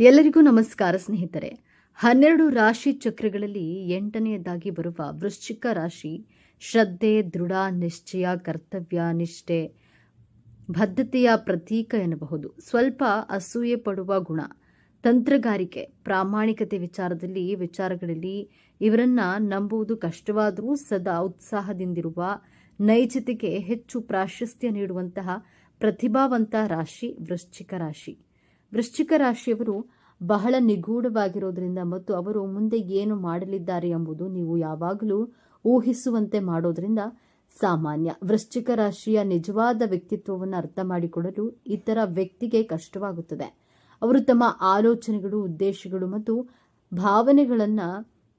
ಎಲ್ಲರಿಗೂ ನಮಸ್ಕಾರ ಸ್ನೇಹಿತರೆ. ಹನ್ನೆರಡು ರಾಶಿ ಚಕ್ರಗಳಲ್ಲಿ ಎಂಟನೆಯದಾಗಿ ಬರುವ ವೃಶ್ಚಿಕ ರಾಶಿ, ಶ್ರದ್ಧೆ, ದೃಢ, ನಿಶ್ಚಯ, ಕರ್ತವ್ಯ, ನಿಷ್ಠೆ ಬದ್ಧತೆಯ ಪ್ರತೀಕ ಎನ್ನಬಹುದು. ಸ್ವಲ್ಪ ಅಸೂಯೆ ಪಡುವ ಗುಣ. ತಂತ್ರಗಾರಿಕೆ, ಪ್ರಾಮಾಣಿಕತೆ ವಿಚಾರದಲ್ಲಿ ವಿಚಾರಗಳಲ್ಲಿ ಇವರನ್ನ ನಂಬುವುದು ಕಷ್ಟವಾದರೂ ಸದಾ ಉತ್ಸಾಹದಿಂದಿರುವ, ನೈಜತೆಗೆ ಹೆಚ್ಚು ಪ್ರಾಶಸ್ತ್ಯ ನೀಡುವಂತಹ ಪ್ರತಿಭಾವಂತ ರಾಶಿ ವೃಶ್ಚಿಕ ರಾಶಿ. ವೃಶ್ಚಿಕ ರಾಶಿಯವರು ಬಹಳ ನಿಗೂಢವಾಗಿರೋದ್ರಿಂದ ಮತ್ತು ಅವರು ಮುಂದೆ ಏನು ಮಾಡಲಿದ್ದಾರೆ ಎಂಬುದು ನೀವು ಯಾವಾಗಲೂ ಊಹಿಸುವಂತೆ ಮಾಡೋದ್ರಿಂದ ಸಾಮಾನ್ಯ. ವೃಶ್ಚಿಕ ರಾಶಿಯ ನಿಜವಾದ ವ್ಯಕ್ತಿತ್ವವನ್ನು ಅರ್ಥ ಮಾಡಿಕೊಳ್ಳಲು ಇತರ ವ್ಯಕ್ತಿಗೆ ಕಷ್ಟವಾಗುತ್ತದೆ. ಅವರು ತಮ್ಮ ಆಲೋಚನೆಗಳು, ಉದ್ದೇಶಗಳು ಮತ್ತು ಭಾವನೆಗಳನ್ನು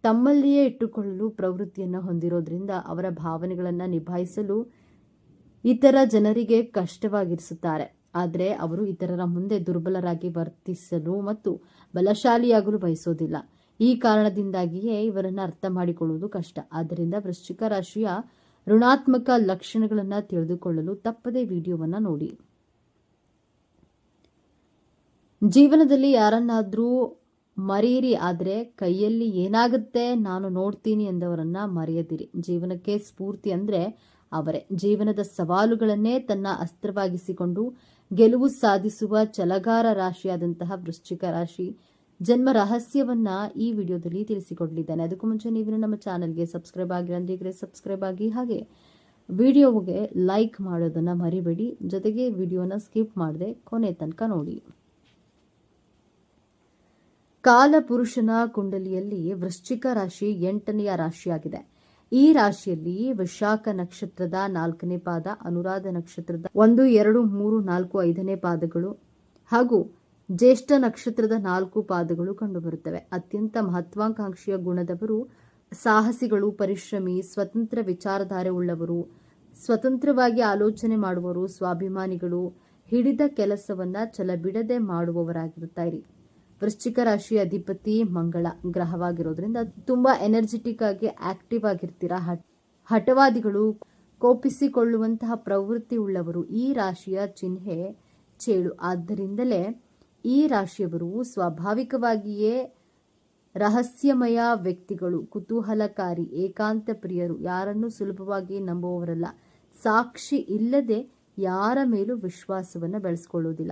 ತಮ್ಮಲ್ಲಿಯೇ ಇಟ್ಟುಕೊಳ್ಳಲು ಪ್ರವೃತ್ತಿಯನ್ನು ಹೊಂದಿರೋದ್ರಿಂದ ಅವರ ಭಾವನೆಗಳನ್ನು ನಿಭಾಯಿಸಲು ಇತರ ಜನರಿಗೆ ಕಷ್ಟವಾಗಿರಿಸುತ್ತಾರೆ. ಆದರೆ ಅವರು ಇತರರ ಮುಂದೆ ದುರ್ಬಲರಾಗಿ ವರ್ತಿಸಲು ಮತ್ತು ಬಲಶಾಲಿಯಾಗಲು ಬಯಸೋದಿಲ್ಲ. ಈ ಕಾರಣದಿಂದಾಗಿಯೇ ಇವರನ್ನು ಅರ್ಥ ಮಾಡಿಕೊಳ್ಳುವುದು ಕಷ್ಟ. ಆದ್ದರಿಂದ ವೃಶ್ಚಿಕ ರಾಶಿಯ ಋಣಾತ್ಮಕ ಲಕ್ಷಣಗಳನ್ನು ತಿಳಿದುಕೊಳ್ಳಲು ತಪ್ಪದೇ ವಿಡಿಯೋವನ್ನು ನೋಡಿ. ಜೀವನದಲ್ಲಿ ಯಾರನ್ನಾದರೂ ಮರೆಯಿರಿ, ಆದರೆ ಕೈಯಲ್ಲಿ ಏನಾಗುತ್ತೆ ನಾನು ನೋಡ್ತೀನಿ ಎಂದವರನ್ನ ಮರೆಯದಿರಿ. ಜೀವನಕ್ಕೆ ಸ್ಫೂರ್ತಿ ಅಂದ್ರೆ ಅವರೇ. ಜೀವನದ ಸವಾಲುಗಳನ್ನೇ ತನ್ನ ಅಸ್ತ್ರವಾಗಿಸಿಕೊಂಡು ಗೆಲುವು ಸಾಧಿಸುವ ಚಲಗಾರ ರಾಶಿಯಾದಂತಹ ವೃಶ್ಚಿಕ ರಾಶಿ ಜನ್ಮ ರಹಸ್ಯವನ್ನ ಈ ವಿಡಿಯೋದಲ್ಲಿ ತಿಳಿಸಿಕೊಡಲಿದ್ದೇನೆ. ಅದಕ್ಕೂ ಮುಂಚೆ ನೀವು ನಮ್ಮ ಚಾನಲ್ಗೆ ಸಬ್ಸ್ಕ್ರೈಬ್ ಆಗಿಲ್ಲ ಅಂದ್ರೆ ಸಬ್ಸ್ಕ್ರೈಬ್ ಆಗಿ ಹಾಗೆ ವಿಡಿಯೋಗೆ ಲೈಕ್ ಮಾಡೋದನ್ನ ಮರಿಬೇಡಿ. ಜೊತೆಗೆ ವಿಡಿಯೋನ ಸ್ಕಿಪ್ ಮಾಡದೆ ಕೊನೆ ತನಕ ನೋಡಿ. ಕಾಲಪುರುಷನ ಕುಂಡಲಿಯಲ್ಲಿ ವೃಶ್ಚಿಕ ರಾಶಿ ಎಂಟನೆಯ ರಾಶಿಯಾಗಿದೆ. ಈ ರಾಶಿಯಲ್ಲಿ ವಿಶಾಖ ನಕ್ಷತ್ರದ ನಾಲ್ಕನೇ ಪಾದ, ಅನುರಾಧ ನಕ್ಷತ್ರದ ಒಂದು, ಎರಡು, ಮೂರು, ನಾಲ್ಕು, ಐದನೇ ಪಾದಗಳು ಹಾಗೂ ಜ್ಯೇಷ್ಠ ನಕ್ಷತ್ರದ ನಾಲ್ಕು ಪಾದಗಳು ಕಂಡುಬರುತ್ತವೆ. ಅತ್ಯಂತ ಮಹತ್ವಾಕಾಂಕ್ಷಿಯ ಗುಣದವರು ಸಾಹಸಿಗಳು, ಪರಿಶ್ರಮಿ, ಸ್ವತಂತ್ರ ವಿಚಾರಧಾರೆ ಉಳ್ಳವರು, ಸ್ವತಂತ್ರವಾಗಿ ಆಲೋಚನೆ ಮಾಡುವರು ಸ್ವಾಭಿಮಾನಿಗಳು, ಹಿಡಿದ ಕೆಲಸವನ್ನ ಛಲಬಿಡದೆ ಮಾಡುವವರಾಗಿರುತ್ತಾರೆ ವೃಶ್ಚಿಕ ರಾಶಿ ಅಧಿಪತಿ ಮಂಗಳ ಗ್ರಹವಾಗಿರೋದ್ರಿಂದ ತುಂಬಾ ಎನರ್ಜೆಟಿಕ್ ಆಗಿ ಆಕ್ಟಿವ್ ಆಗಿರ್ತೀರಾ? ಹಠವಾದಿಗಳು ಕೋಪಿಸಿಕೊಳ್ಳುವಂತಹ ಪ್ರವೃತ್ತಿ ಉಳ್ಳವರು ಈ ರಾಶಿಯ ಚಿಹ್ನೆ ಚೇಳು. ಆದ್ದರಿಂದಲೇ ಈ ರಾಶಿಯವರು ಸ್ವಾಭಾವಿಕವಾಗಿಯೇ ರಹಸ್ಯಮಯ ವ್ಯಕ್ತಿಗಳು, ಕುತೂಹಲಕಾರಿ, ಏಕಾಂತ ಪ್ರಿಯರು. ಯಾರನ್ನು ಸುಲಭವಾಗಿ ನಂಬುವವರಲ್ಲ. ಸಾಕ್ಷಿ ಇಲ್ಲದೆ ಯಾರ ಮೇಲೂ ವಿಶ್ವಾಸವನ್ನು ಬೆಳೆಸ್ಕೊಳ್ಳುವುದಿಲ್ಲ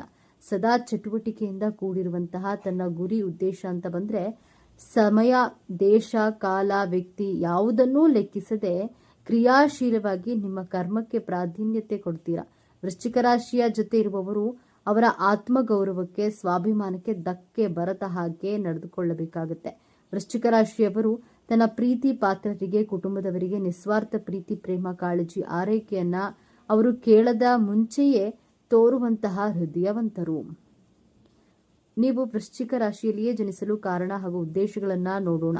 ಸದಾ ಚಟುವಟಿಕೆಯಿಂದ ಕೂಡಿರುವಂತಹ ತನ್ನ ಗುರಿ ಉದ್ದೇಶ ಅಂತ ಬಂದ್ರೆ, ಸಮಯ, ದೇಶ, ಕಾಲ, ವ್ಯಕ್ತಿ ಯಾವುದನ್ನೂ ಲೆಕ್ಕಿಸದೆ ಕ್ರಿಯಾಶೀಲವಾಗಿ ನಿಮ್ಮ ಕರ್ಮಕ್ಕೆ ಪ್ರಾಧಾನ್ಯತೆ ಕೊಡ್ತೀರಾ? ವೃಶ್ಚಿಕ ರಾಶಿಯ ಜೊತೆ ಇರುವವರು ಅವರ ಆತ್ಮಗೌರವಕ್ಕೆ, ಸ್ವಾಭಿಮಾನಕ್ಕೆ ಧಕ್ಕೆ ಬರತ ಹಾಗೆ ನಡೆದುಕೊಳ್ಳಬೇಕಾಗುತ್ತೆ. ವೃಶ್ಚಿಕ ರಾಶಿಯವರು ತನ್ನ ಪ್ರೀತಿ ಪಾತ್ರರಿಗೆ, ಕುಟುಂಬದವರಿಗೆ ನಿಸ್ವಾರ್ಥ ಪ್ರೀತಿ, ಪ್ರೇಮ, ಕಾಳಜಿ, ಆರೈಕೆಯನ್ನ ಅವರು ಕೇಳದ ಮುಂಚೆಯೇ ತೋರುವಂತಹ ಹೃದಯವಂತರು. ನೀವು ವೃಶ್ಚಿಕ ರಾಶಿಯಲ್ಲಿಯೇ ಜನಿಸಲು ಕಾರಣ ಹಾಗೂ ಉದ್ದೇಶಗಳನ್ನ ನೋಡೋಣ.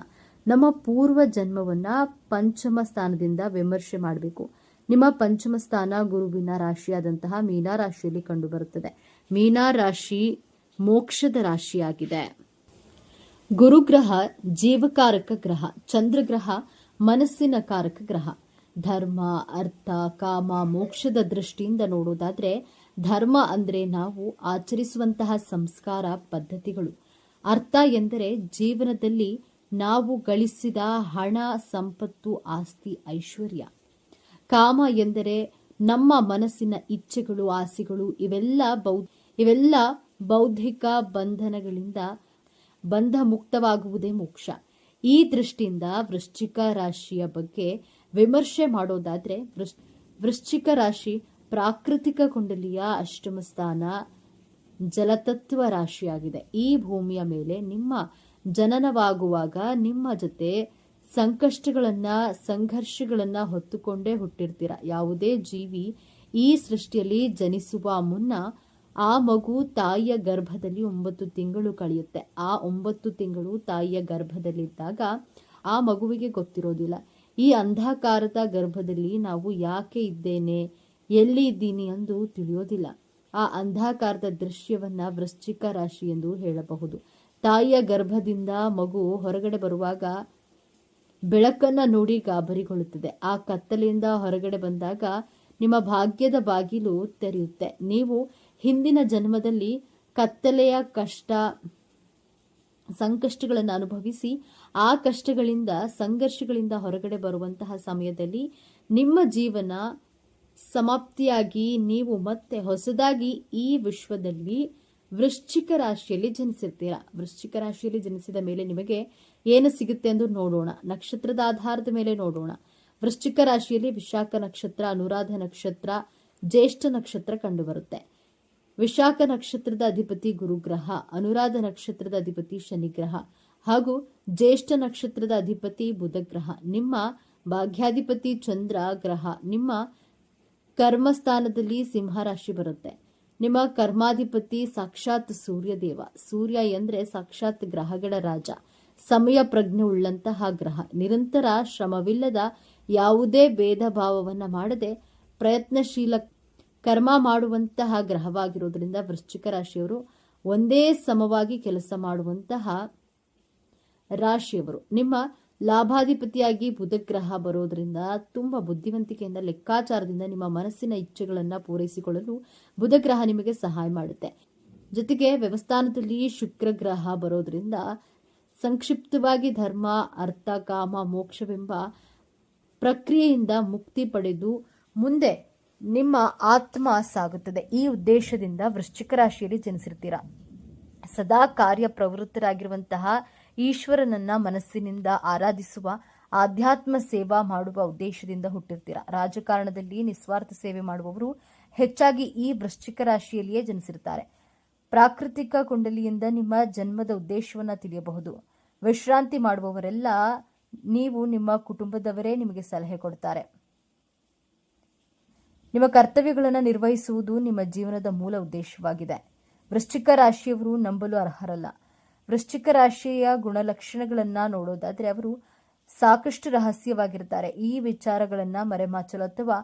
ನಮ್ಮ ಪೂರ್ವ ಜನ್ಮವನ್ನ ಪಂಚಮ ಸ್ಥಾನದಿಂದ ವಿಮರ್ಶೆ ಮಾಡಬೇಕು. ನಿಮ್ಮ ಪಂಚಮ ಸ್ಥಾನ ಗುರುವಿನ ರಾಶಿಯಾದಂತಹ ಮೀನಾ ರಾಶಿಯಲ್ಲಿ ಕಂಡುಬರುತ್ತದೆ. ಮೀನಾ ರಾಶಿ ಮೋಕ್ಷದ ರಾಶಿಯಾಗಿದೆ. ಗುರುಗ್ರಹ ಜೀವಕಾರಕ ಗ್ರಹ, ಚಂದ್ರಗ್ರಹ ಮನಸ್ಸಿನ ಕಾರಕ ಗ್ರಹ. ಧರ್ಮ, ಅರ್ಥ, ಕಾಮ, ಮೋಕ್ಷದ ದೃಷ್ಟಿಯಿಂದ ನೋಡೋದಾದ್ರೆ ಧರ್ಮ ಅಂದರೆ ನಾವು ಆಚರಿಸುವಂತಹ ಸಂಸ್ಕಾರ ಪದ್ಧತಿಗಳು. ಅರ್ಥ ಎಂದರೆ ಜೀವನದಲ್ಲಿ ನಾವು ಗಳಿಸಿದ ಹಣ, ಸಂಪತ್ತು, ಆಸ್ತಿ, ಐಶ್ವರ್ಯ. ಕಾಮ ಎಂದರೆ ನಮ್ಮ ಮನಸ್ಸಿನ ಇಚ್ಛೆಗಳು, ಆಸೆಗಳು ಇವೆಲ್ಲ ಬೌದ್ಧ ಇವೆಲ್ಲ ಬೌದ್ಧಿಕ ಬಂಧನಗಳಿಂದ ಬಂಧ ಮುಕ್ತವಾಗುವುದೇ ಮೋಕ್ಷ. ಈ ದೃಷ್ಟಿಯಿಂದ ವೃಶ್ಚಿಕ ರಾಶಿಯ ಬಗ್ಗೆ ವಿಮರ್ಶೆ ಮಾಡೋದಾದ್ರೆ ವೃಶ್ಚಿಕ ರಾಶಿ ಪ್ರಾಕೃತಿಕ ಕುಂಡಲಿಯ ಅಷ್ಟಮ ಸ್ಥಾನ ಜಲತತ್ವ ರಾಶಿಯಾಗಿದೆ. ಈ ಭೂಮಿಯ ಮೇಲೆ ನಿಮ್ಮ ಜನನವಾಗುವಾಗ ನಿಮ್ಮ ಜೊತೆ ಸಂಕಷ್ಟಗಳನ್ನ, ಸಂಘರ್ಷಗಳನ್ನ ಹೊತ್ತುಕೊಂಡೇ ಹುಟ್ಟಿರ್ತೀರ? ಯಾವುದೇ ಜೀವಿ ಈ ಸೃಷ್ಟಿಯಲ್ಲಿ ಜನಿಸುವ ಮುನ್ನ ಆ ಮಗು ತಾಯಿಯ ಗರ್ಭದಲ್ಲಿ ಒಂಬತ್ತು ತಿಂಗಳು ಕಳೆಯುತ್ತೆ. ಆ ಒಂಬತ್ತು ತಿಂಗಳು ತಾಯಿಯ ಗರ್ಭದಲ್ಲಿದ್ದಾಗ ಆ ಮಗುವಿಗೆ ಗೊತ್ತಿರೋದಿಲ್ಲ. ಈ ಅಂಧಕಾರದ ಗರ್ಭದಲ್ಲಿ ನಾವು ಯಾಕೆ ಇದ್ದೇನೆ? ಎಲ್ಲಿ ಇದ್ದೀನಿ ಎಂದು ತಿಳಿಯೋದಿಲ್ಲ. ಆ ಅಂಧಕಾರದ ದೃಶ್ಯವನ್ನ ವೃಶ್ಚಿಕ ರಾಶಿ ಎಂದು ಹೇಳಬಹುದು. ತಾಯಿಯ ಗರ್ಭದಿಂದ ಮಗು ಹೊರಗಡೆ ಬರುವಾಗ ಬೆಳಕನ್ನ ನೋಡಿ ಗಾಬರಿಗೊಳ್ಳುತ್ತದೆ. ಆ ಕತ್ತಲೆಯಿಂದ ಹೊರಗಡೆ ಬಂದಾಗ ನಿಮ್ಮ ಭಾಗ್ಯದ ಬಾಗಿಲು ತೆರೆಯುತ್ತೆ. ನೀವು ಹಿಂದಿನ ಜನ್ಮದಲ್ಲಿ ಕತ್ತಲೆಯ ಕಷ್ಟ, ಸಂಕಷ್ಟಗಳನ್ನು ಅನುಭವಿಸಿ ಆ ಕಷ್ಟಗಳಿಂದ, ಸಂಘರ್ಷಗಳಿಂದ ಹೊರಗಡೆ ಬರುವಂತಹ ಸಮಯದಲ್ಲಿ ನಿಮ್ಮ ಜೀವನ ಸಮಾಪ್ತಿಯಾಗಿ ನೀವು ಮತ್ತೆ ಹೊಸದಾಗಿ ಈ ವಿಶ್ವದಲ್ಲಿ ವೃಶ್ಚಿಕ ರಾಶಿಯಲ್ಲಿ ಜನಿಸಿರ್ತೀರಾ? ವೃಶ್ಚಿಕ ರಾಶಿಯಲ್ಲಿ ಜನಿಸಿದ ಮೇಲೆ ನಿಮಗೆ ಏನು ಸಿಗುತ್ತೆ ಎಂದು ನೋಡೋಣ. ನಕ್ಷತ್ರದ ಆಧಾರದ ಮೇಲೆ ನೋಡೋಣ. ವೃಶ್ಚಿಕ ರಾಶಿಯಲ್ಲಿ ವಿಶಾಖ ನಕ್ಷತ್ರ, ಅನುರಾಧ ನಕ್ಷತ್ರ, ಜ್ಯೇಷ್ಠ ನಕ್ಷತ್ರ ಕಂಡುಬರುತ್ತೆ. ವಿಶಾಖ ನಕ್ಷತ್ರದ ಅಧಿಪತಿ ಗುರುಗ್ರಹ, ಅನುರಾಧ ನಕ್ಷತ್ರದ ಅಧಿಪತಿ ಶನಿಗ್ರಹ ಹಾಗೂ ಜ್ಯೇಷ್ಠ ನಕ್ಷತ್ರದ ಅಧಿಪತಿ ಬುಧಗ್ರಹ. ನಿಮ್ಮ ಭಾಗ್ಯಾಧಿಪತಿ ಚಂದ್ರ ಗ್ರಹ, ನಿಮ್ಮ ಕರ್ಮಸ್ಥಾನದಲ್ಲಿ ಸಿಂಹ ರಾಶಿ ಬರುತ್ತೆ. ನಿಮ್ಮ ಕರ್ಮಾಧಿಪತಿ ಸಾಕ್ಷಾತ್ ಸೂರ್ಯದೇವ. ಸೂರ್ಯ ಎಂದ್ರೆ ಸಾಕ್ಷಾತ್ ಗ್ರಹಗಳ ರಾಜ. ಸಮಯ ಪ್ರಜ್ಞೆ ಉಳ್ಳಂತಹ ಗ್ರಹ. ನಿರಂತರ ಶ್ರಮವಿಲ್ಲದ ಯಾವುದೇ ಭೇದ ಭಾವವನ್ನು ಮಾಡದೆ ಪ್ರಯತ್ನಶೀಲ ಕರ್ಮ ಮಾಡುವಂತಹ ಗ್ರಹವಾಗಿರೋದ್ರಿಂದ ವೃಶ್ಚಿಕ ರಾಶಿಯವರು ಒಂದೇ ಸಮವಾಗಿ ಕೆಲಸ ಮಾಡುವಂತಹ ರಾಶಿಯವರು. ನಿಮ್ಮ ಲಾಭಾಧಿಪತಿಯಾಗಿ ಬುಧಗ್ರಹ ಬರೋದ್ರಿಂದ ತುಂಬ ಬುದ್ಧಿವಂತಿಕೆಯಿಂದ ಲೆಕ್ಕಾಚಾರದಿಂದ ನಿಮ್ಮ ಮನಸ್ಸಿನ ಇಚ್ಛೆಗಳನ್ನು ಪೂರೈಸಿಕೊಳ್ಳಲು ಬುಧಗ್ರಹ ನಿಮಗೆ ಸಹಾಯ ಮಾಡುತ್ತೆ. ಜೊತೆಗೆ ವ್ಯವಸ್ಥಾನದಲ್ಲಿ ಶುಕ್ರ ಗ್ರಹ ಬರೋದ್ರಿಂದ ಸಂಕ್ಷಿಪ್ತವಾಗಿ ಧರ್ಮ, ಅರ್ಥ, ಕಾಮ, ಮೋಕ್ಷವೆಂಬ ಪ್ರಕ್ರಿಯೆಯಿಂದ ಮುಕ್ತಿ ಪಡೆದು ಮುಂದೆ ನಿಮ್ಮ ಆತ್ಮ ಸಾಗುತ್ತದೆ. ಈ ಉದ್ದೇಶದಿಂದ ವೃಶ್ಚಿಕ ರಾಶಿಯಲ್ಲಿ ಜನಿಸಿರ್ತೀರ. ಸದಾ ಕಾರ್ಯ ಪ್ರವೃತ್ತರಾಗಿರುವಂತಹ ಈಶ್ವರನನ್ನ ಮನಸ್ಸಿನಿಂದ ಆರಾಧಿಸುವ ಆಧ್ಯಾತ್ಮ ಸೇವಾ ಮಾಡುವ ಉದ್ದೇಶದಿಂದ ಹುಟ್ಟಿರ್ತೀರಾ. ರಾಜಕಾರಣದಲ್ಲಿ ನಿಸ್ವಾರ್ಥ ಸೇವೆ ಮಾಡುವವರು ಹೆಚ್ಚಾಗಿ ಈ ವೃಶ್ಚಿಕ ರಾಶಿಯಲ್ಲಿಯೇ ಜನಿಸಿರ್ತಾರೆ. ಪ್ರಾಕೃತಿಕ ಕುಂಡಲಿಯಿಂದ ನಿಮ್ಮ ಜನ್ಮದ ಉದ್ದೇಶವನ್ನ ತಿಳಿಯಬಹುದು. ವಿಶ್ರಾಂತಿ ಮಾಡುವವರೆಲ್ಲ ನೀವು ನಿಮ್ಮ ಕುಟುಂಬದವರೇ ನಿಮಗೆ ಸಲಹೆ ಕೊಡ್ತಾರೆ. ನಿಮ್ಮ ಕರ್ತವ್ಯಗಳನ್ನು ನಿರ್ವಹಿಸುವುದು ನಿಮ್ಮ ಜೀವನದ ಮೂಲ ಉದ್ದೇಶವಾಗಿದೆ. ವೃಶ್ಚಿಕ ರಾಶಿಯವರು ನಂಬಲು ಅರ್ಹರಲ್ಲ. ವೃಶ್ಚಿಕ ರಾಶಿಯ ಗುಣಲಕ್ಷಣಗಳನ್ನ ನೋಡೋದಾದ್ರೆ ಅವರು ಸಾಕಷ್ಟು ರಹಸ್ಯವಾಗಿರ್ತಾರೆ. ಈ ವಿಚಾರಗಳನ್ನ ಮರೆಮಾಚಲು ಅಥವಾ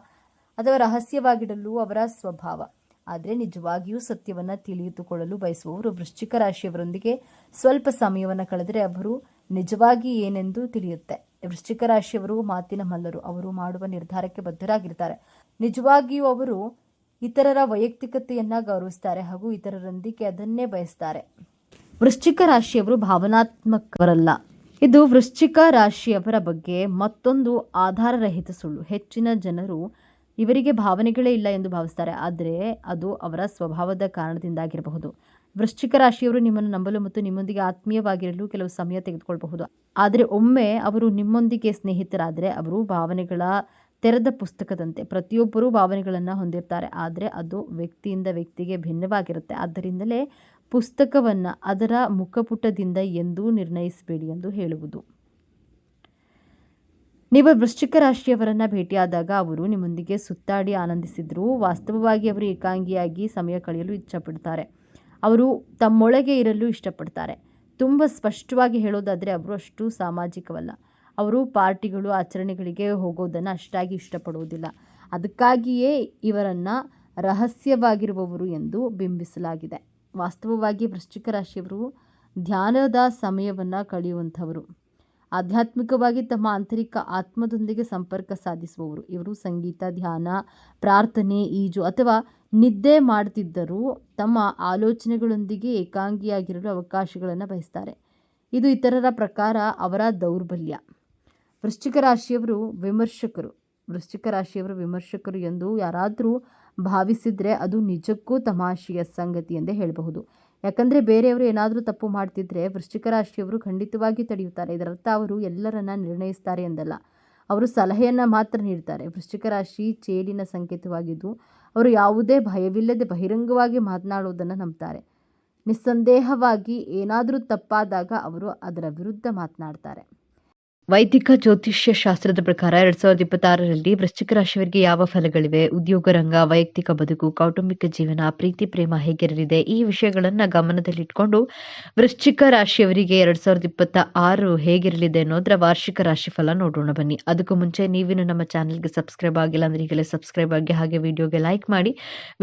ಅಥವಾ ರಹಸ್ಯವಾಗಿಡಲು ಅವರ ಸ್ವಭಾವ. ಆದರೆ ನಿಜವಾಗಿಯೂ ಸತ್ಯವನ್ನ ತಿಳಿದುಕೊಳ್ಳಲು ಬಯಸುವವರು ವೃಶ್ಚಿಕ ರಾಶಿಯವರೊಂದಿಗೆ ಸ್ವಲ್ಪ ಸಮಯವನ್ನು ಕಳೆದರೆ ಅವರು ನಿಜವಾಗಿ ಏನೆಂದು ತಿಳಿಯುತ್ತೆ. ವೃಶ್ಚಿಕ ರಾಶಿಯವರು ಮಾತಿನ ಮಲ್ಲರು. ಅವರು ಮಾಡುವ ನಿರ್ಧಾರಕ್ಕೆ ಬದ್ಧರಾಗಿರ್ತಾರೆ. ನಿಜವಾಗಿಯೂ ಅವರು ಇತರರ ವೈಯಕ್ತಿಕತೆಯನ್ನ ಗೌರವಿಸ್ತಾರೆ ಹಾಗೂ ಇತರರೊಂದಿಗೆ ಅದನ್ನೇ ಬಯಸ್ತಾರೆ. ವೃಶ್ಚಿಕ ರಾಶಿಯವರು ಭಾವನಾತ್ಮಕವರಲ್ಲ. ಇದು ವೃಶ್ಚಿಕ ರಾಶಿಯವರ ಬಗ್ಗೆ ಮತ್ತೊಂದು ಆಧಾರರಹಿತ ಸುಳ್ಳು. ಹೆಚ್ಚಿನ ಜನರು ಇವರಿಗೆ ಭಾವನೆಗಳೇ ಇಲ್ಲ ಎಂದು ಭಾವಿಸ್ತಾರೆ. ಆದರೆ ಅದು ಅವರ ಸ್ವಭಾವದ ಕಾರಣದಿಂದಾಗಿರಬಹುದು. ವೃಶ್ಚಿಕ ರಾಶಿಯವರು ನಿಮ್ಮನ್ನು ನಂಬಲು ಮತ್ತು ನಿಮ್ಮೊಂದಿಗೆ ಆತ್ಮೀಯವಾಗಿರಲು ಕೆಲವು ಸಮಯ ತೆಗೆದುಕೊಳ್ಳಬಹುದು ಆದರೆ ಒಮ್ಮೆ ಅವರು ನಿಮ್ಮೊಂದಿಗೆ ಸ್ನೇಹಿತರಾದರೆ ಅವರು ಭಾವನೆಗಳ ತೆರೆದ ಪುಸ್ತಕದಂತೆ ಪ್ರತಿಯೊಬ್ಬರೂ ಭಾವನೆಗಳನ್ನು ಹೊಂದಿರ್ತಾರೆ. ಆದರೆ ಅದು ವ್ಯಕ್ತಿಯಿಂದ ವ್ಯಕ್ತಿಗೆ ಭಿನ್ನವಾಗಿರುತ್ತೆ. ಆದ್ದರಿಂದಲೇ ಪುಸ್ತಕವನ್ನು ಅದರ ಮುಖಪುಟದಿಂದ ಎಂದೂ ನಿರ್ಣಯಿಸಬೇಡಿ ಎಂದು ಹೇಳುವುದು. ನೀವು ವೃಶ್ಚಿಕ ರಾಶಿಯವರನ್ನ ಭೇಟಿಯಾದಾಗ ಅವರು ನಿಮ್ಮೊಂದಿಗೆ ಸುತ್ತಾಡಿ ಆನಂದಿಸಿದ್ರು ವಾಸ್ತವವಾಗಿ ಅವರು ಏಕಾಂಗಿಯಾಗಿ ಸಮಯ ಕಳೆಯಲು ಇಚ್ಛಪಡ್ತಾರೆ. ಅವರು ತಮ್ಮೊಳಗೆ ಇರಲು ಇಷ್ಟಪಡ್ತಾರೆ. ತುಂಬ ಸ್ಪಷ್ಟವಾಗಿ ಹೇಳೋದಾದರೆ ಅವರು ಅಷ್ಟು ಸಾಮಾಜಿಕವಲ್ಲ. ಅವರು ಪಾರ್ಟಿಗಳು, ಆಚರಣೆಗಳಿಗೆ ಹೋಗೋದನ್ನು ಅಷ್ಟಾಗಿ ಇಷ್ಟಪಡುವುದಿಲ್ಲ. ಅದಕ್ಕಾಗಿಯೇ ಇವರನ್ನು ರಹಸ್ಯವಾಗಿರುವವರು ಎಂದು ಬಿಂಬಿಸಲಾಗಿದೆ. ವಾಸ್ತವವಾಗಿ ವೃಶ್ಚಿಕ ರಾಶಿಯವರು ಧ್ಯಾನದ ಸಮಯವನ್ನು ಕಳೆಯುವಂಥವರು. ಆಧ್ಯಾತ್ಮಿಕವಾಗಿ ತಮ್ಮ ಆಂತರಿಕ ಆತ್ಮದೊಂದಿಗೆ ಸಂಪರ್ಕ ಸಾಧಿಸುವವರು. ಇವರು ಸಂಗೀತ, ಧ್ಯಾನ, ಪ್ರಾರ್ಥನೆ, ಈಜು ಅಥವಾ ನಿದ್ದೆ ಮಾಡ್ತಿದ್ದರೂ ತಮ್ಮ ಆಲೋಚನೆಗಳೊಂದಿಗೆ ಏಕಾಂಗಿಯಾಗಿರಲು ಅವಕಾಶಗಳನ್ನು ಬಯಸ್ತಾರೆ. ಇದು ಇತರರ ಪ್ರಕಾರ ಅವರ ದೌರ್ಬಲ್ಯ. ವೃಶ್ಚಿಕ ರಾಶಿಯವರು ವಿಮರ್ಶಕರು. ವೃಶ್ಚಿಕ ರಾಶಿಯವರು ವಿಮರ್ಶಕರು ಎಂದು ಯಾರಾದರೂ ಭಾವಿಸಿದರೆ ಅದು ನಿಜಕ್ಕೂ ತಮಾಷೆಯ ಸಂಗತಿ ಎಂದೇ ಹೇಳಬಹುದು. ಯಾಕಂದರೆ ಬೇರೆಯವರು ಏನಾದರೂ ತಪ್ಪು ಮಾಡ್ತಿದ್ರೆ ವೃಶ್ಚಿಕ ರಾಶಿಯವರು ಖಂಡಿತವಾಗಿ ತಡೆಯುತ್ತಾರೆ. ಇದರರ್ಥ ಅವರು ಎಲ್ಲರನ್ನ ನಿರ್ಣಯಿಸ್ತಾರೆ ಎಂದಲ್ಲ. ಅವರು ಸಲಹೆಯನ್ನು ಮಾತ್ರ ನೀಡ್ತಾರೆ. ವೃಶ್ಚಿಕ ರಾಶಿ ಚೇಲಿನ ಸಂಕೇತವಾಗಿದ್ದು ಅವರು ಯಾವುದೇ ಭಯವಿಲ್ಲದೆ ಬಹಿರಂಗವಾಗಿ ಮಾತನಾಡುವುದನ್ನು ನಂಬ್ತಾರೆ. ನಿಸ್ಸಂದೇಹವಾಗಿ ಏನಾದರೂ ತಪ್ಪಾದಾಗ ಅವರು ಅದರ ವಿರುದ್ಧ ಮಾತನಾಡ್ತಾರೆ. ವೈದಿಕ ಜ್ಯೋತಿಷ್ಯ ಶಾಸ್ತ್ರದ ಪ್ರಕಾರ ಎರಡ್ ಸಾವಿರದ ಇಪ್ಪತ್ತಾರರಲ್ಲಿ ವೃಶ್ಚಿಕ ರಾಶಿಯವರಿಗೆ ಯಾವ ಫಲಗಳಿವೆ? ಉದ್ಯೋಗ, ರಂಗ, ವೈಯಕ್ತಿಕ ಬದುಕು, ಕೌಟುಂಬಿಕ ಜೀವನ, ಪ್ರೀತಿ, ಪ್ರೇಮ ಹೇಗಿರಲಿದೆ? ಈ ವಿಷಯಗಳನ್ನ ಗಮನದಲ್ಲಿಟ್ಕೊಂಡು ವೃಶ್ಚಿಕ ರಾಶಿಯವರಿಗೆ ಎರಡ್ ಸಾವಿರದ ಇಪ್ಪತ್ತ ಆರು ಹೇಗಿರಲಿದೆ ಅನ್ನೋದ್ರ ವಾರ್ಷಿಕ ರಾಶಿ ಫಲ ನೋಡೋಣ ಬನ್ನಿ. ಅದಕ್ಕೂ ಮುಂಚೆ ನೀವಿನ್ನು ನಮ್ಮ ಚಾನೆಲ್ಗೆ ಸಬ್ಸ್ಕ್ರೈಬ್ ಆಗಿಲ್ಲ ಅಂದ್ರೆ ಈಗಲೇ ಸಬ್ಸ್ಕ್ರೈಬ್ ಆಗಿ ಹಾಗೆ ವಿಡಿಯೋಗೆ ಲೈಕ್ ಮಾಡಿ,